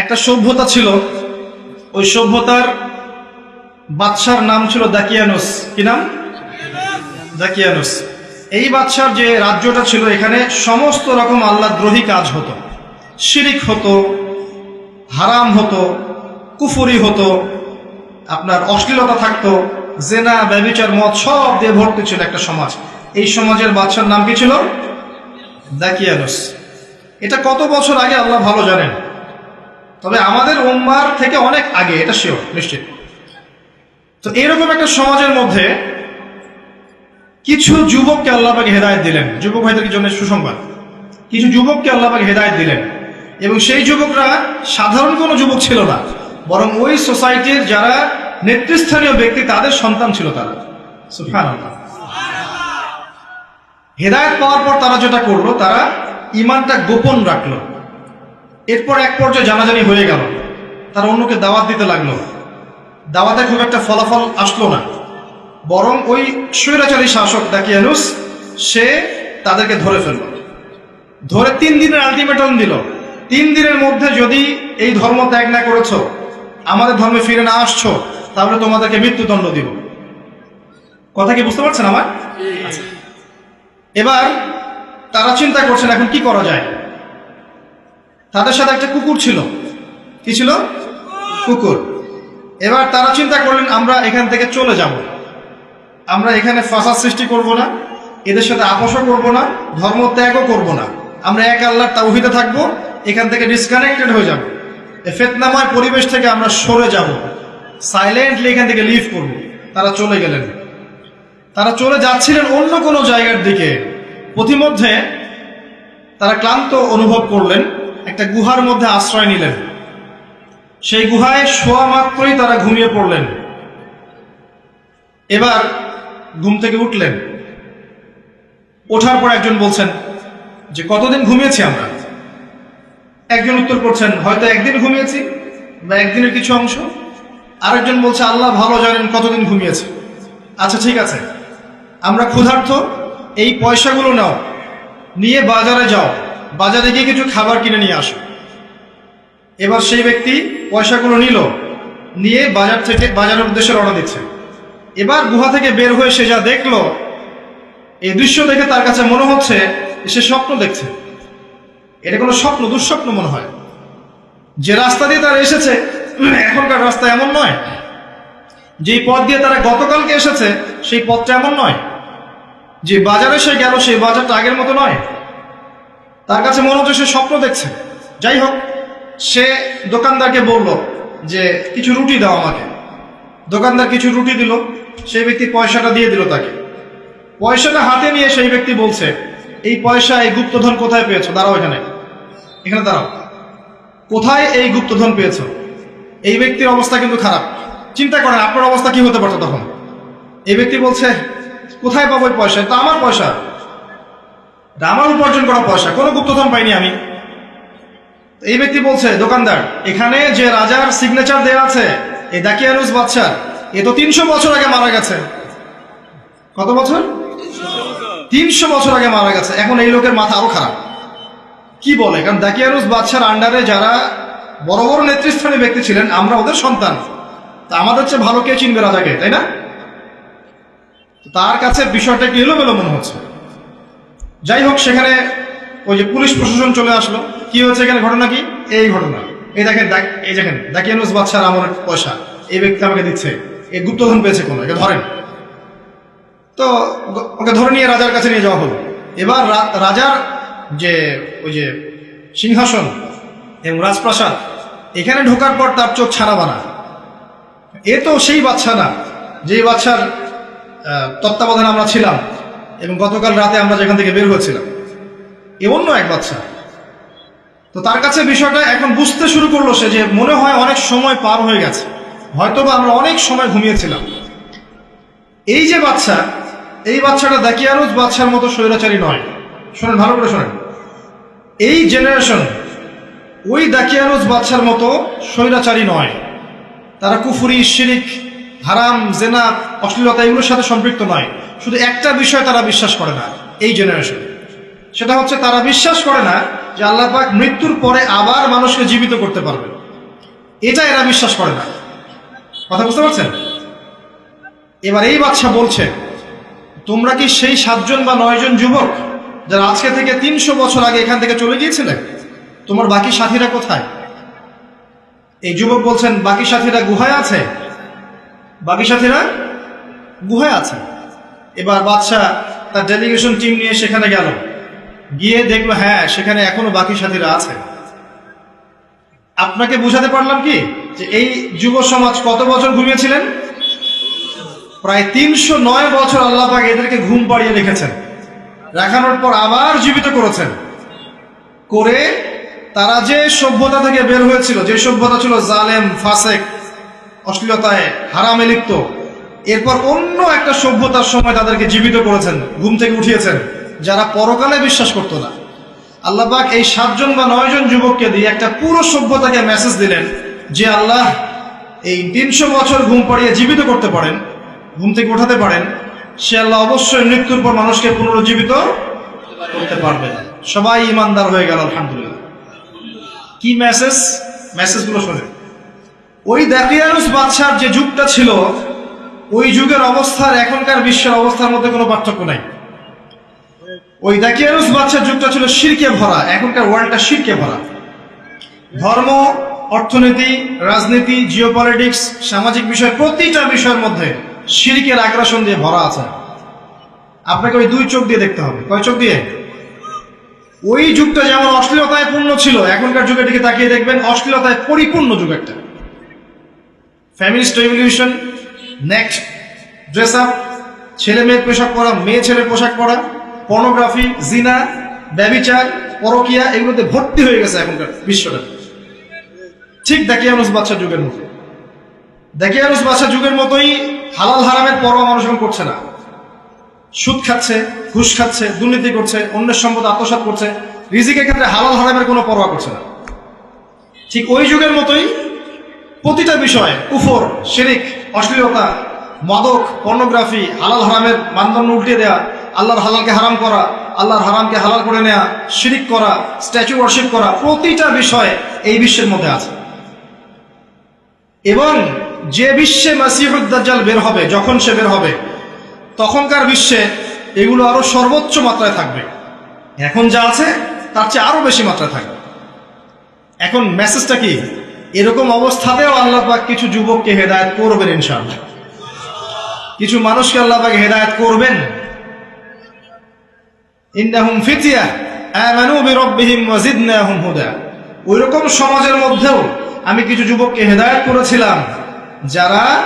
একটা সভ্যতা ছিল। ওই সভ্যতার বাদশার নাম ছিল দাকিয়ানুস। কি নাম? দাকিয়ানুস। এই বাদশার যে রাজ্যটা ছিল, এখানে সমস্ত রকম আল্লাহ দ্রোহী কাজ হতো। শিরিক হতো, হারাম হতো, কুফুরি হতো, আপনার অশ্লীলতা থাকতো, জেনা, ব্যবিচার, মদ, সব দিয়ে ভর্তি ছিল একটা সমাজ। এই সমাজের বাদশার নাম কি ছিল? দাকিয়ানুস। এটা কত বছর আগে আল্লাহ ভালো জানেন? তবে আমাদের উম্মার থেকে অনেক আগে, এটা শিওর নিশ্চিত তো এরকম একটা সমাজের মধ্যে কিছু যুবককে আল্লাহকে হেদায়ত দিলেন। যুবক ভাইদের জন্য সুসংবাদ। কিছু যুবককে আল্লাহকে হেদায়ত দিলেন। এবং সেই যুবকরা সাধারণ কোনো যুবক ছিল না। বরং ওই সোসাইটির যারা নেতৃস্থানীয় ব্যক্তি, তাদের সন্তান ছিল তারা। হেদায়ত পাওয়ার পর তারা যেটা করল, তারা ইমানটা গোপন রাখল। এরপর এক পর্যায়ে জানাজানি হয়ে গেল। তারা অন্যকে দাওয়াত দিতে লাগল। দাওয়াতে খুব একটা ফলাফল আসলো না। বরং ওই স্বৈরাচারী শাসক দাকিয়ানুস সে তাদেরকে ধরে ফেলল। ধরে তিন দিনের আলটিমেটাম দিল। তিন দিনের মধ্যে যদি এই ধর্ম ত্যাগ না করেছ আমাদের ধর্মে ফিরে না আসছো তাহলে তোমাদেরকে মৃত্যুদণ্ড দিব। কথা কি বুঝতে পারছেন আমার? এবার তারা চিন্তা করছেন এখন কি করা যায়? তাদের সাথে একটা কুকুর ছিল। কি ছিল? কুকুর। এবার তারা চিন্তা করলেন, আমরা এখান থেকে চলে যাব। আমরা এখানে ফাঁসার সৃষ্টি করব না, এদের সাথে আপোষও করব না, ধর্ম ত্যাগও করব না। আমরা এক আল্লাহর তাওহিদে থাকব, এখান থেকে ডিসকানেক্টেড হয়ে যাব। এ ফেতনাময় পরিবেশ থেকে আমরা সরে যাব। সাইলেন্টলি এখান থেকে লিভ করব। তারা চলে গেলেন। তারা চলে যাচ্ছিলেন অন্য কোনো জায়গার দিকে। প্রতিমধ্যে তারা ক্লান্ত অনুভব করলেন। একটা গুহার মধ্যে আশ্রয় নিলেন। সেই গুহায় শোয়া মাত্রই তারা ঘুমিয়ে পড়লেন। এবার ঘুম থেকে উঠলেন। ওঠার পর একজন বলছেন, যে কতদিন ঘুমিয়েছি আমরা? একজন উত্তর করছেন, হয়তো একদিন ঘুমিয়েছি বা একদিনের কিছু অংশ। আরেকজন বলছে, আল্লাহ ভালো জানেন কতদিন ঘুমিয়েছে। আচ্ছা ঠিক আছে। আমরা ক্ষুধার্থ এই পয়সাগুলো নাও। নিয়ে বাজারে যাও। বাজারে গিয়ে কিছু খাবার কিনে নিয়ে আসো। এবার সেই ব্যক্তি পয়সাগুলো নিল, নিয়ে বাজার থেকে বাজারের উদ্দেশ্যে রওনা দিচ্ছে। এবার গুহা থেকে বের হয়ে সে যা দেখল, এই দৃশ্য দেখে তার কাছে মনে হচ্ছে সে স্বপ্ন দেখছে। এটা কোনো স্বপ্ন, দুঃস্বপ্ন মনে হয়। যে রাস্তা দিয়ে তারা এসেছে, এখনকার রাস্তা এমন নয়। যেই পথ দিয়ে তারা গতকালকে এসেছে, সেই পথটা এমন নয়। যে বাজারে সে গেল, সেই বাজারটা আগের মতো নয়। তার কাছে মনে হচ্ছে সে স্বপ্ন দেখছে। যাই হোক, সে দোকানদারকে বলল যে, কিছু রুটি দাও আমাকে। দোকানদার কিছু রুটি দিল, সেই ব্যক্তি পয়সাটা দিয়ে দিল তাকে। পয়সাটা হাতে নিয়ে সেই ব্যক্তি বলছে, এই পয়সা এই গুপ্তধন কোথায় পেয়েছ? দাঁড়াও এখানে। এখানে দাঁড়াও। কোথায় এই গুপ্তধন পেয়েছ? এই ব্যক্তির অবস্থা কিন্তু খারাপ। চিন্তা করেন, আপনার অবস্থা কি হতে পারতো তখন? এই ব্যক্তি বলছে, কোথায় পাবো পয়সা এটা আমার পয়সা। আমার উপার্জন করা পয়সা, কোনো গুপ্তধন পাইনি আমি। এই ব্যক্তি বলছে, দোকানদার, এখানে যে রাজার সিগনেচার দেওয়া আছে এই দাকিয়ানুস বাদশার এ তো তিনশো বছর আগে মারা গেছে। কত বছর? তিনশো বছর আগে মারা গেছে। এখন এই লোকের মাথা আরও খারাপ। কি বলে? কারণ দাকিয়ানুস বাদশার আন্ডারে যারা বড় বড় নেতৃস্থানীয় ব্যক্তি ছিলেন, আমরা ওদের সন্তান। তা আমাদের চেয়ে ভালো কে চিনবে রাজাকে, তাই না? তার কাছে বিষয়টা একটু এলোমেলো মনে হচ্ছে। যাই হোক, সেখানে ওই যে পুলিশ প্রশাসন চলে আসলো। কি হয়েছে এখানে ঘটনা কি? এই ঘটনা। এই দেখেন, দেখ- এই দেখেন দাকিয়ানুস বাদশার আমার পয়সা। এই ব্যক্তি আমাকে দিচ্ছে। এই গুপ্তধন পেয়েছে কোনো? একে ধরেন। তো ওকে ধরে নিয়ে রাজার কাছে নিয়ে যাওয়া হলো। এবার রাজার যে ওই যে সিংহাসন এবং রাজপ্রাসাদ, এখানে ঢোকার পর তার চোখ ছাড়া বানা এ তো সেই বাচ্চা না, যেই বাচ্চার তত্ত্বাবধানে আমরা ছিলাম। এবং গতকাল রাতে আমরা যেখান থেকে বের হয়েছিলাম, এ অন্য এক বাচ্চা। তো তার কাছে বিষয়টা এখন বুঝতে শুরু করল সে যে মনে হয় অনেক সময় পার হয়ে গেছে। হয়তোবা আমরা অনেক সময় ঘুমিয়েছিলাম। এই যে বাচ্চা, এই বাচ্চাটা দাকিয়ানুজ বাচ্চার মতো স্বৈরাচারী নয়। শোনেন, ভালো করে শোনেন। এই জেনারেশন ওই দাকিয়ানুজ বাচ্চার মতো স্বৈরাচারী নয়। তারা কুফুরি, শিরিক, হারাম, জেনা, অশ্লীলতা এগুলোর সাথে সম্পৃক্ত নয়। শুধু একটা বিষয় তারা বিশ্বাস করে না, এই জেনারেশন সেটা হচ্ছে তারা বিশ্বাস করে না যে আল্লাহ পাক মৃত্যুর পরে আবার মানুষকে জীবিত করতে পারবে এটা এরা বিশ্বাস করে না। কথা বুঝতে পারছেন? এবার এই বাচ্চা বলছে, তোমরা কি সেই সাতজন বা নয়জন যুবক যারা আজকে থেকে তিনশো বছর আগে এখান থেকে চলে গিয়েছিলে? তোমার বাকি সাথীরা কোথায়? এই যুবক বলছেন, বাকি সাথীরা গুহায় আছে। বাকি সাথীরা গুহায় আছে। এবার বাদশাহ তার ডেলিগেশন টিম নিয়ে সেখানে গেল। গিয়ে দেখল হ্যাঁ সেখানে এখনও বাকি সাথীরা আছে। আপনাকে বুঝাতে পারলাম কি? যে এই যুব সমাজ কত বছর ঘুমিয়েছিলেন? প্রায় তিনশো নয় বছর আল্লাহ পাক এদেরকে ঘুম পাড়িয়ে রেখেছেন। রাখানোর পর আবার জীবিত করেছেন। করে তারা যে সভ্যতা থেকে বের হয়েছিল, যে সভ্যতা ছিল জালেম, ফাসেক, অশ্লীলতায় হারামে, লিপ্ত এরপর অন্য একটা সভ্যতার সময় তাদেরকে জীবিত করেছেন, ঘুম থেকে উঠিয়েছেন, যারা পরকালে বিশ্বাস করতো না। আল্লাহ পাক এই সাতজন বা নয়জন যুবককে দিয়ে একটা পুরো সভ্যতাকে মেসেজ দিলেন যে, আল্লাহ, এই তিনশো বছর ঘুম পাড়িয়ে জীবিত করতে পারেন, ঘুম থেকে উঠাতে পারেন। সে আল্লাহ অবশ্যই মৃত্যুর পর মানুষকে পুনরুজ্জীবিত করতে পারবেন। সবাই ইমানদার হয়ে গেল, আলহামদুলিল্লাহ। কি মেসেজ মেসেজগুলো শোনে ওই দাকিয়ানুস বাদশার যে যুগটা ছিল ওই যুগের অবস্থার এখনকার বিশ্বের অবস্থার মধ্যে কোনো পার্থক্য নাই। ওই দাকিয়ানুস বাদশার যুগটা ছিল শিরকে ভরা, এখনকার ওয়ার্ল্ডটা শিরকে ভরা। ধর্ম, অর্থনীতি, রাজনীতি জিওপলিটিক্স সামাজিক বিষয়, প্রতিটা বিষয়ের মধ্যে শিরকের আগ্রাসন দিয়ে ভরা আছে। আপনাকে ওই দুই চোখ দিয়ে দেখতে হবে। কয় চোখ দিয়ে? ওই যুগটা যেমন অশ্লীলতায় পূর্ণ ছিল, এখনকার যুগের দিকে তাকিয়ে দেখবেন অশ্লীলতায় পরিপূর্ণ যুগ একটা। ফ্যামিলিস্ট রেভলিউশন নেক্সট ড্রেস আপ ছেলে মেয়ের পোশাক পরা, মেয়ে ছেলের পোশাক পরা পর্নোগ্রাফি জিনা ব্যবিচার পরকিয়া, এগুলোতে ভর্তি হয়ে গেছে এখনকার বিশ্বটা। ঠিক দেখিয়ানুস বাচ্চার যুগের মতো দেখিয়ানুস বাচ্চার যুগের মতোই হালাল হারামের পরোয়া মানুষ এখন করছে না। সুদ খাচ্ছে, ঘুষ খাচ্ছে, দুর্নীতি করছে, অন্যের সম্পদ আত্মসাৎ করছে, রিজিকের ক্ষেত্রে হালাল হারামের কোনো পরোয়া করছে না। ঠিক ওই যুগের মতোই প্রতিটা বিষয় কুফর, শিরিক অশ্লীলতা, মাদক পর্নোগ্রাফি হালাল হারামের মানদণ্ড উল্টে দেয়া, আল্লাহর হালালকে হারাম করা, আল্লাহর হারামকে হালাল করে নেয়া, শিরিক করা স্ট্যাচু ওয়ার্শিপ করা, প্রতিটা বিষয় এই বিশ্বের মধ্যে আছে। এবং যে বিশ্বে মাসিহুদ্দাজ্জাল বের হবে, যখন সে বের হবে, তখনকার বিশ্বে এগুলো আরও সর্বোচ্চ মাত্রায় থাকবে। এখন যা আছে, তার চেয়ে আরও বেশি মাত্রায় থাকবে। এখন মেসেজটা কি? এরকম অবস্থাতেও আল্লাহ পাক কিছু যুবককে হেদায়েত করবেন ইনশাআল্লাহ। কিছু মানুষকে আল্লাহ পাক হেদায়েত করবেন। ইন্নাহুম ফিতিয়া, আমানু বিরাব্বিহিম ওয়া জিদনাহুম হুদা। ওইরকম সমাজের মধ্যেও আমি কিছু যুবককে হেদায়েত করেছিলাম, যারা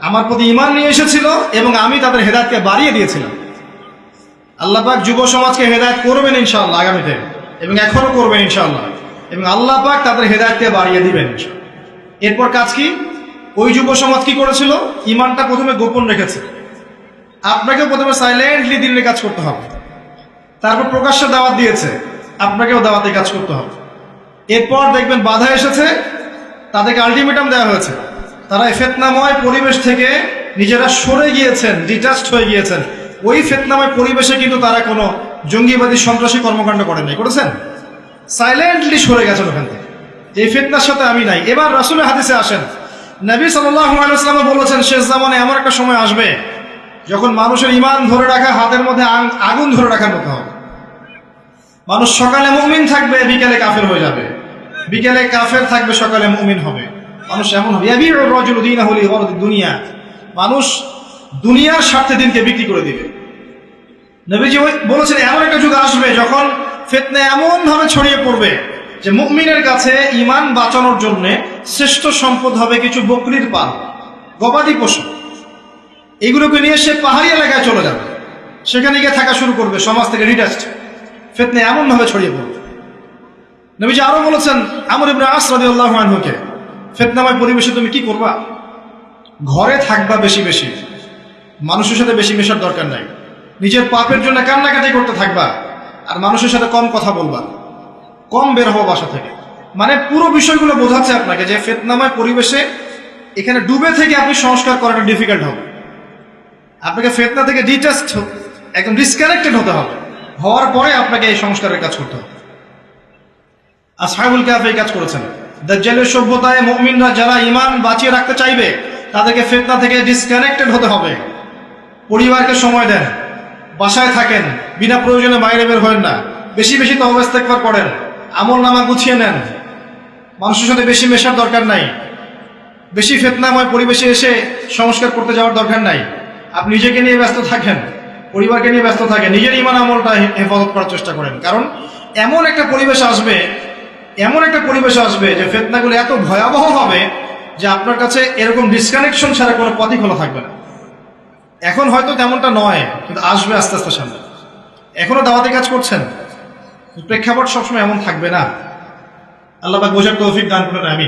আমার প্রতি ঈমান নিয়ে এসেছিল এবং আমি তাদের হেদায়েতকে বাড়িয়ে দিয়েছিলাম। আল্লাহ পাক যুব সমাজকে হেদায়েত করবেন ইনশাআল্লাহ আগামীতে এবং এখনও করবেন ইনশাআল্লাহ। এবং আল্লাহ পাক তাদের হেদায়েতকে বাড়িয়ে দিবেন। এরপর কাজ কি? ওই যুব সমাজ কি করেছিল? ইমানটা প্রথমে গোপন রেখেছে। আপনাকে প্রথমে সাইলেন্টলি দিনের কাজ করতে হবে। তারপর প্রকাশ্যে দাওয়াত দিয়েছে। আপনাকেও দাওয়াতে কাজ করতে হবে। এরপর দেখবেন বাধা এসেছে। তাদেরকে আলটিমেটাম দেওয়া হয়েছে। তারা ফেতনাময় পরিবেশ থেকে নিজেরা সরে গিয়েছেন ডিটাচড হয়ে গিয়েছেন। ওই ফেতনাময় পরিবেশে কিন্তু তারা কোনো জঙ্গিবাদী সন্ত্রাসী কর্মকাণ্ড করেন। করেছেন? সাইলেন্টলি সরে গেছেন ওখান থেকে। এই ফেতনার সাথে আমি নাই। এবার রাসুলের হাদিসে আসেন। নবী সাল্লাম বলেছেন, শেষ জামানে এমন একটা সময় আসবে যখন মানুষের ইমান ধরে রাখা, হাতের মধ্যে আগুন ধরে রাখার মতো হবে। মানুষ সকালে মুমিন থাকবে, বিকেলে কাফের হয়ে যাবে। বিকেলে কাফের থাকবে, সকালে মুমিন হবে। মানুষ এমন হবে। দুনিয়া। মানুষ দুনিয়ার স্বার্থে দিনকে বিক্রি করে দিবে। নবীজি বলেছেন, এমন একটা যুগ আসবে যখন ফেতনা এমন ভাবে ছড়িয়ে পড়বে যে মুমিনের কাছে ইমান বাঁচানোর জন্য শ্রেষ্ঠ সম্পদ হবে কিছু বকরির পাল, গবাদি পশু। এগুলোকে নিয়ে সে পাহাড়ি এলাকায় চলে যাবে। সেখানে গিয়ে থাকা শুরু করবে, সমাজ থেকে রিটাস্ট ফেতনা এমন ভাবে ছড়িয়ে পড়বে। নবীজি আরও বলেছেন, আমর ইবনে আস রাদিয়াল্লাহু আনহুকে, ফেতনাময় পরিবেশে তুমি কি করবা? ঘরে থাকবা বেশি বেশি। মানুষের সাথে বেশি মেশার দরকার নাই। নিজের পাপের জন্য কান্নাকাটি করতে থাকবা। আর মানুষের সাথে কম কথা বলবা কম বের হব বাসা থেকে। মানে পুরো বিষয়গুলো বোঝাচ্ছে আপনাকে যে ফেতনাময় পরিবেশে এখানে ডুবে থেকে আপনি সংস্কার করাটা ডিফিকাল্ট হবে। আপনাকে ফেতনা থেকে ডিটাচড একদম ডিসকানেক্টেড হতে হবে। হওয়ার পরে আপনাকে এই সংস্কারের কাজ করতে হবে। আর সাহেবুল কাফ এই কাজ করেছেন। দাজ্জালের সভ্যতায় মুমিনরা যারা ইমান বাঁচিয়ে রাখতে চাইবে, তাদেরকে ফেতনা থেকে ডিসকানেক্টেড হতে হবে। পরিবারকে সময় দেন। বাসায় থাকেন, বিনা প্রয়োজনে বাইরে বের হবেন না। বেশি বেশি তো অবস্থাকবার করেন। আমল নামা গুছিয়ে নেন। মানুষের সাথে বেশি মেশার দরকার নাই। বেশি ফেতনাময় পরিবেশে এসে সংস্কার করতে যাওয়ার দরকার নাই। আপনি নিজেকে নিয়ে ব্যস্ত থাকেন, পরিবারকে নিয়ে ব্যস্ত থাকেন, নিজের ইমান আমলটা হেফাজত করার চেষ্টা করেন। কারণ এমন একটা পরিবেশ আসবে, এমন একটা পরিবেশ আসবে যে ফেতনাগুলো এত ভয়াবহ হবে যে আপনার কাছে এরকম ডিসকানেকশন ছাড়া কোনো পথই খোলা থাকবে না। এখন হয়তো তেমনটা নয়, কিন্তু আসবে আস্তে আস্তে সামনে। এখনও দাওয়াতে কাজ করছেন? প্রেক্ষাপট সবসময় এমন থাকবে না? আল্লাহ বোঝার তৌফিক দান করেন আমি